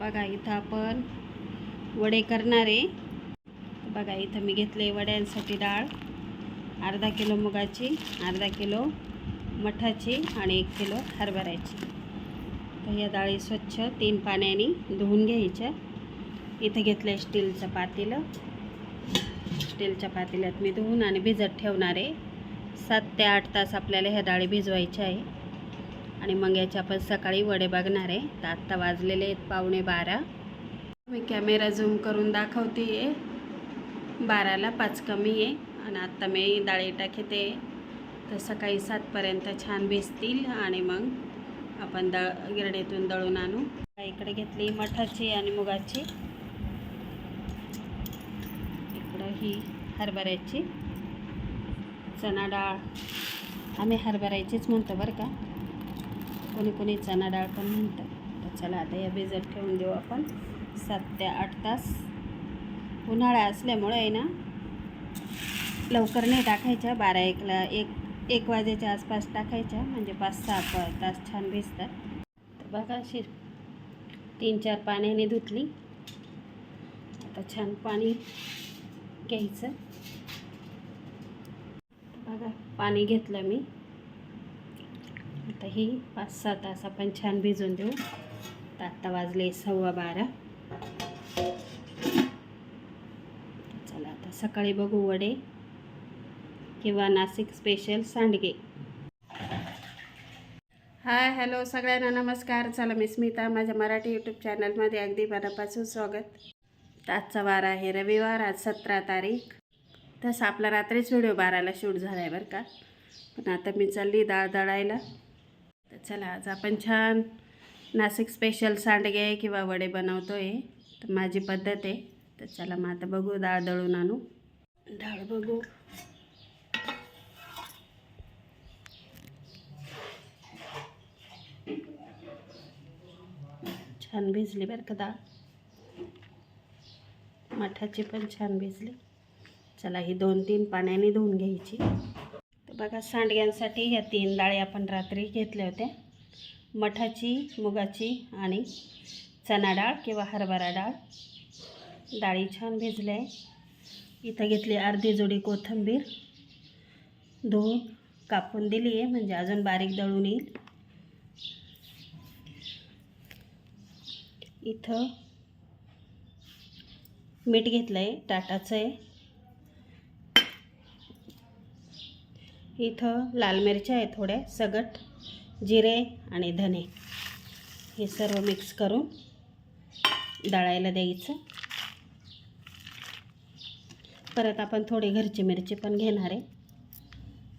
बघा इथं आपण वडे करणार आहे. बघा इथं मी घेतले वड्यांसाठी डाळ. अर्धा किलो मुगाची अर्धा किलो मठाची आणि एक किलो हरभऱ्याची. तर या डाळी स्वच्छ तीन पाण्याने धुवून घ्यायच्या. इथं घेतलं स्टीलचं पातेलं स्टीलच्या पातेल्यात मी धुवून आणि भिजत ठेवणार आहे. सात ते आठ तास आपल्याला ह्या डाळी भिजवायच्या आहे. आणि मग याचे आपण सकाळी वडे बघणार आहे. तर आत्ता वाजलेले आहेत पावणे बारा. मी कॅमेरा झूम करून दाखवते आहे. बाराला पाच कमी आहे. आणि आत्ता मी डाळी टाकते तर सकाळी सातपर्यंत छान भिजतील. आणि मग आपण दळ गिरडेतून दळून आणू. इकडे घेतली मठाची आणि मुगाची. इकडं ही हरभऱ्याची चणा डाळ. आम्ही हरभऱ्याचीच म्हणतो बरं का. कोणी कोणी चणा डाळ पण म्हणतात. तर चला आता या भिजत ठेवून देऊ आपण. सात ते आठ तास उन्हाळा असल्यामुळे आहे ना लवकर नाही टाकायच्या. बारा एकला एक एक वाजेच्या आसपास टाकायच्या. म्हणजे पाच सहा तास छान भिजतात. तर बघा अशी तीन चार पाण्याने धुतली. आता छान पाणी घ्यायचं. बघा पाणी घेतलं मी. आता ही पाच सहा तास आपण छान भिजून देऊ. तर आत्ता वाजले सव्वा बारा. चला आता सकाळी बघू वडे किंवा नाशिक स्पेशल सांडगे. हाय हॅलो सगळ्यांना नमस्कार. चला मी स्मिता. माझ्या मराठी यूट्यूब चॅनलमध्ये अगदी मनापासून स्वागत. आजचा वार आहे रविवार आज सतरा तारीख. तसं आपला रात्रीच व्हिडिओ बाराला शूट झाला आहे बरं का. पण आता मी चालली डाळ दळायला. तर चला आज आपण छान नाशिक स्पेशल सांडगे किंवा वडे बनवतो आहे तर माझी पद्धत आहे. तर चला मग आता बघू डाळ दळून आणू. डाळ बघू. छान भिजली बरं का डाळ. मठाची पण छान भिजली. चला ही दोन तीन पाण्याने धुवून घ्यायची. बघा सांडग्यांसाठी ह्या तीन डाळी आपण रात्री घेतल्या होत्या. मठाची मुगाची आणि चणा डाळ किंवा हरभरा डाळ. डाळी छान भिजल्या. आहे इथं घेतली अर्धी जोडी कोथिंबीर. धुवून कापून दिली आहे म्हणजे अजून बारीक दळून येईल. इथं मीठ घेतलं आहे टाटाचं आहे. इथं लाल मिरच्या आहे थोड्या सगट जिरे आणि धने. हे सर्व मिक्स करून दळायला द्यायचं. परत आपण थोडी घरची मिरची पण घेणार आहे.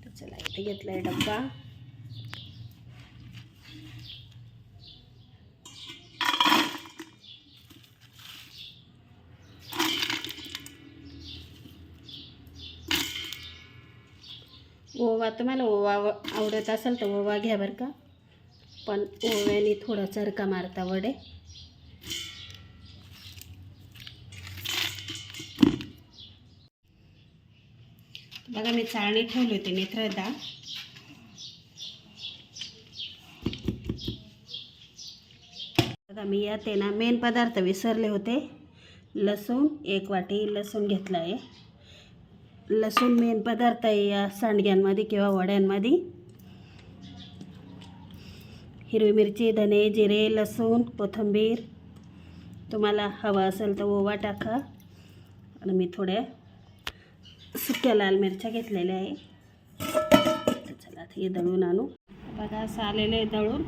तर चला इथे घेतला आहे डब्बा. ओवा तुम्हाला ओवा आवडत असेल तर ओवा घ्या बरं का. पण ओव्याने थोडा चरका मारता वडे. बघा मी चाळणी ठेवली होती मित्र डाळ बघा मी यात आहे ना मेन पदार्थ विसरले होते. लसूण एक वाटी लसूण घेतला आहे. लसूण मेन पदार्थ आहे या सांडग्यांमध्ये किंवा वड्यांमध्ये. हिरवी मिरची धने जिरे लसूण कोथिंबीर. तुम्हाला हवा असेल तर ओवा टाका. आणि मी थोड्या सुक्या लाल मिरच्या घेतलेल्या आहे. चला हे दळून आणू. बघा असं आलेलं आहे दळून.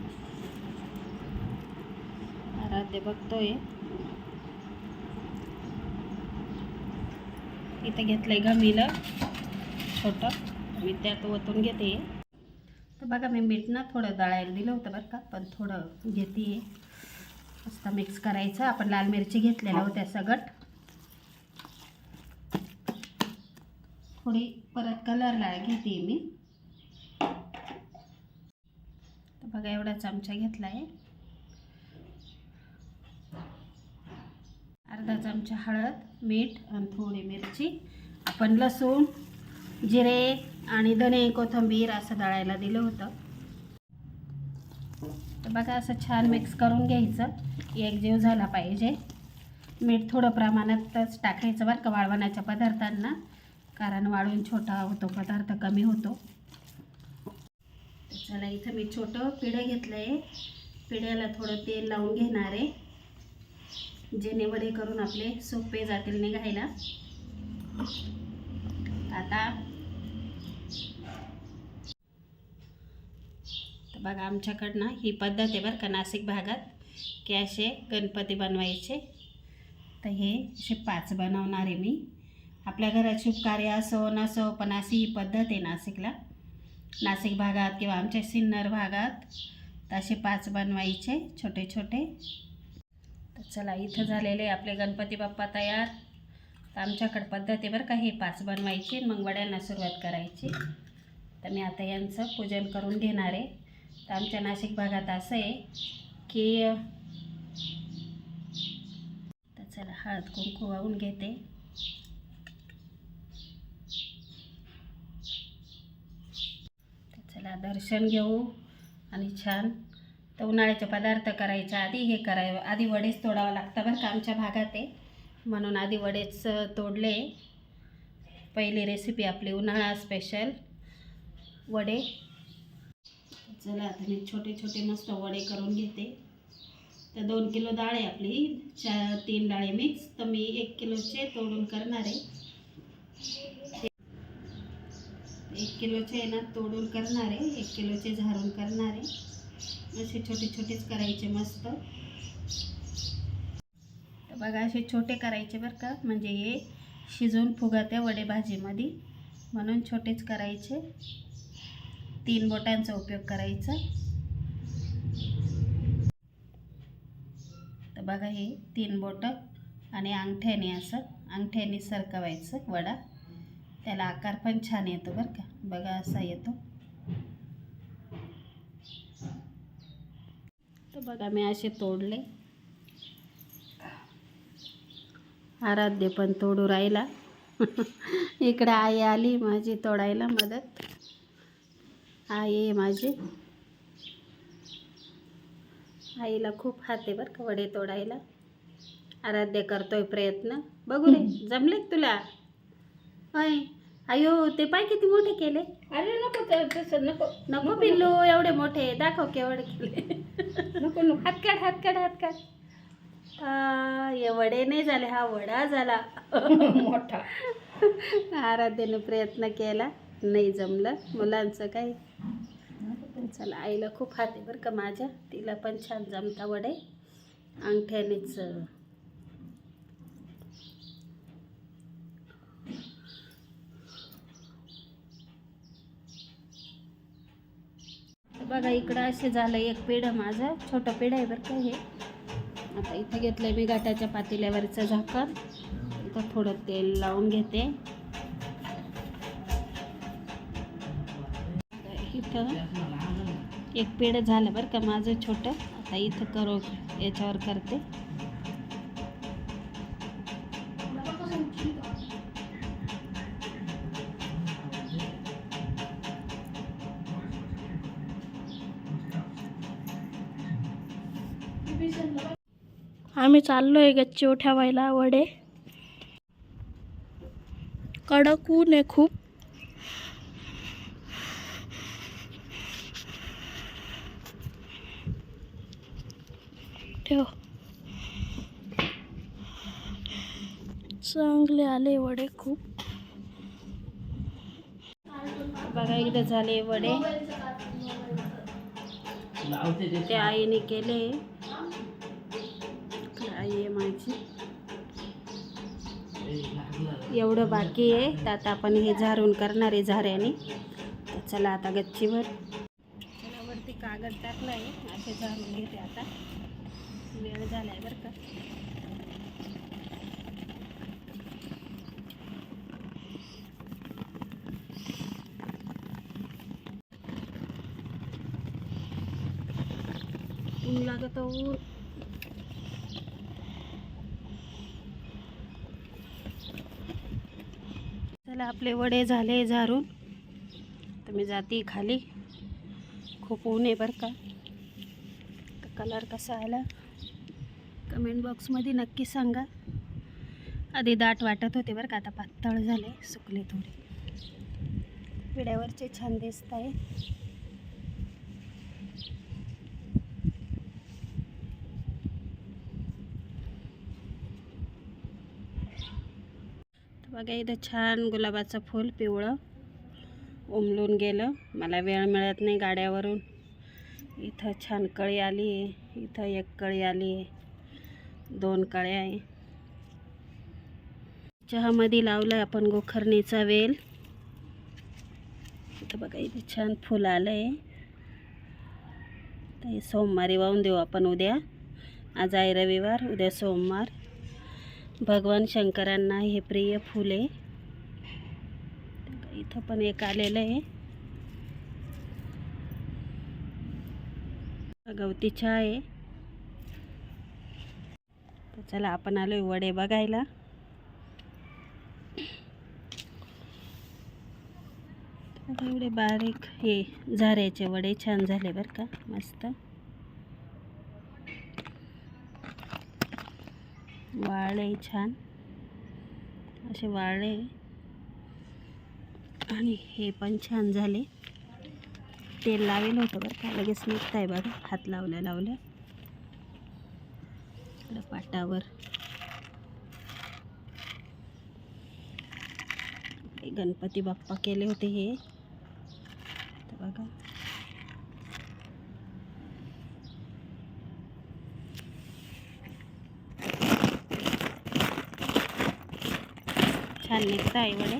ते बघतोय. इथं घेतलं आहे गमीला छोटं. मी त्यात ओतून घेते. तर बघा मी मीठ ना थोडं दळायला दिलं होतं बरं का पण थोडं घेते. मस्त मिक्स करायचं. आपण लाल मिरची घेतलेल्या होत्या सगट. थोडी परत कलरला घेते मी. तर बघा एवढा चमचा घेतला आहे अर्धा चमचा हळद मीठ आणि थोडी मिरची. आपण लसूण जिरे आणि धने कोथिंबीर असं दळायला दिलं होतं. तर बघा असं छान मिक्स करून घ्यायचं. एक जीव झाला पाहिजे. मीठ थोडं प्रमाणातच टाकायचं बरं का वाळवण्याच्या पदार्थांना. कारण वाळून छोटा होतो पदार्थ कमी होतो. चला इथं मी छोटं पिढं घेतलं आहे पिढ्याला थोडं तेल लावून घेणार आहे. जेणेवर करून आपले सोपे जातील निघायला. आता तर बघा आमच्याकडनं ही पद्धत आहे बरं का नाशिक भागात. की असे गणपती बनवायचे. तर हे असे पाच बनवणार आहे मी. आपल्या घरात शुभ कार्य असो नसो पण अशी ही पद्धत आहे नाशिकला. नाशिक भागात किंवा आमच्या सिन्नर भागात तर असे पाच बनवायचे छोटे छोटे तर चला इथं झालेले आपले गणपती बाप्पा तयार. तर आमच्याकडं पद्धत आहे बरं का हे पाच बनवायची मग वड्यांना सुरुवात करायची. तर मी आता यांचं पूजन करून घेणार आहे. तर आमच्या नाशिक भागात असं आहे की तर चला हळद कुंकू वाहून घेते. तर चला दर्शन घेऊ आणि छान तर उन्हाळ्याचे पदार्थ करायच्या आधी हे कराय आधी वडेच तोडावं लागतं बरं का आमच्या भागात आहे. म्हणून आधी वडेच तोडले. पहिली रेसिपी आपली उन्हाळा स्पेशल वडे. चला आता मी छोटे छोटे मस्त वडे करून घेते. तर दोन किलो डाळ आहे आपली. चार तीन डाळे मिक्स तर मी एक किलोचे तोडून करणार आहे. एक किलोचे आहे ना तोडून करणार आहे. एक किलोचे झारून करणार आहे. असे छोटे छोटेच करायचे मस्त. तर बघा असे छोटे करायचे बरं का. म्हणजे हे शिजवून फुगत्या वडे भाजीमध्ये म्हणून छोटेच करायचे. तीन बोटांचा उपयोग करायचा. तर बघा हे तीन बोटं आणि अंगठ्याने असं अंगठ्याने सरकवायचं वडा. त्याला आकार पण छान येतो बरं का. बघा असा येतो. बघा मी असे तोडले. आराध्य पण तोडू राहिला. इकडे आई आली माझी तोडायला मदत. आई आहे माझी. आईला खूप हात आहे बरं का वडे तोडायला. आराध्य करतोय प्रयत्न. बघू रे जमले तुला? होय अयो ते पाय किती मोठे केले? अरे नको तसं नको. नको पिल्लू एवढे मोठे दाखव केवढे केले. नको नको. हात काढ हात काढ हात काढ. आ, हे वडे नाही झाले हा वडा झाला. मोठा. आराध्याने प्रयत्न केला नाही जमलं. मुलांचं काय चला आईला खूप हात आहे बरं का माझ्या. तिला पण छान जमता वडे. अंगठ्यानेच बघा इकडं असे झालं एक पेढं माझं छोटं पेढं आहे बरं का हे. आता इथं घेतलं मी गाठाच्या पातेल्यावरचं झाकण. इथं थोडं तेल लावून घेते. इथं एक पेढं झालं बरं का माझं छोटं. आता इथं करो याच्यावर करते. आम्ही आहे गच्चीवर ठेवायला वडे. कडक ऊन आहे खूप. ठेव. चांगले आले वडे खूप. बघा इथं झाले वडे. ते आईने केले. आई आहे माझी. एवढं बाकी आहे. तर आता आपण हे झारून करणार आहे झाऱ्याने. चला आता गच्चीवर. चला वरती कागद टाकला आहे असे झारून घेते आता. वेळ झाला आहे बरं का. ऊन लागत ऊन चला आपले वडे झाले झारून तर मी जाते खाली. खूप ऊन आहे बरं का. कलर कसा आला? कमेंट बॉक्समध्ये नक्की सांगा. आधी दाट वाटत होते बरं का आता पातळ झाले सुकले थोडे. विड्यावरचे छान दिसत आहे. बघा इथं छान गुलाबाचं फूल पिवळं उमलून गेलं. मला वेळ मिळत नाही गाड्यावरून. इथं छान कळी आली. आहे इथं एक कळी आली. आहे दोन कळ्या आहे. चहामध्ये लावलं आपण गोखरणीचा वेल. इथं बघा इथे छान फुल आलं आहे तर सोमवारी वाहून देऊ आपण उद्या. आज आहे रविवार उद्या सोमवार. भगवान शंकरांना हे प्रिय फूल आहे. इथं पण एक आलेलं आहे. गवती चहा आहे. तर चला आपण आलोय वडे बघायला. एवढे बारीक हे झाऱ्याचे वडे छान झाले बरं का मस्त. वाळले छान. असे वाळले. आणि हे पण छान झाले. तेल लावेल होतं बरं का. लगेच निघत आहे बघा. हात लावल्या लावल्या. पाटावर. गणपती बाप्पा केले होते हे. तर बघा. छान निघत आहे वडे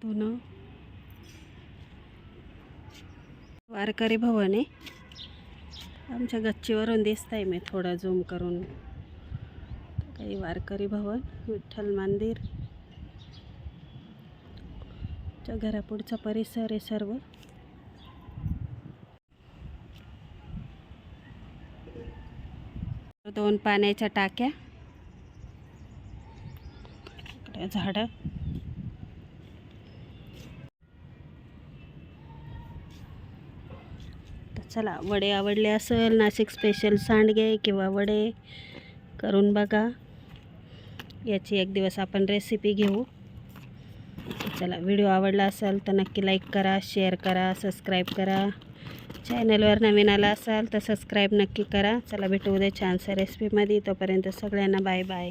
धुणं. वारकरी भवन. आहे आमच्या गच्चीवरून दिसत आहे मी थोडा झूम करून. काही वारकरी भवन विठ्ठल मंदिर. च्या घरापुढचा परिसर आहे सर्व. दोन पाण्याच्या टाक्या. झाडं. चला वडे आवडले असेल नाशिक स्पेशल सांडगे किंवा वडे करून बघा. याची एक दिवस आपण रेसिपी घेऊ. चला व्हिडिओ आवडला असेल तर नक्की लाईक करा शेअर करा सबस्क्राईब करा. चॅनलवर नवीन आला असाल तर सबस्क्राईब नक्की करा. चला भेटू उद्या छानशा रेसिपीमध्ये तोपर्यंत सगळ्यांना बाय बाय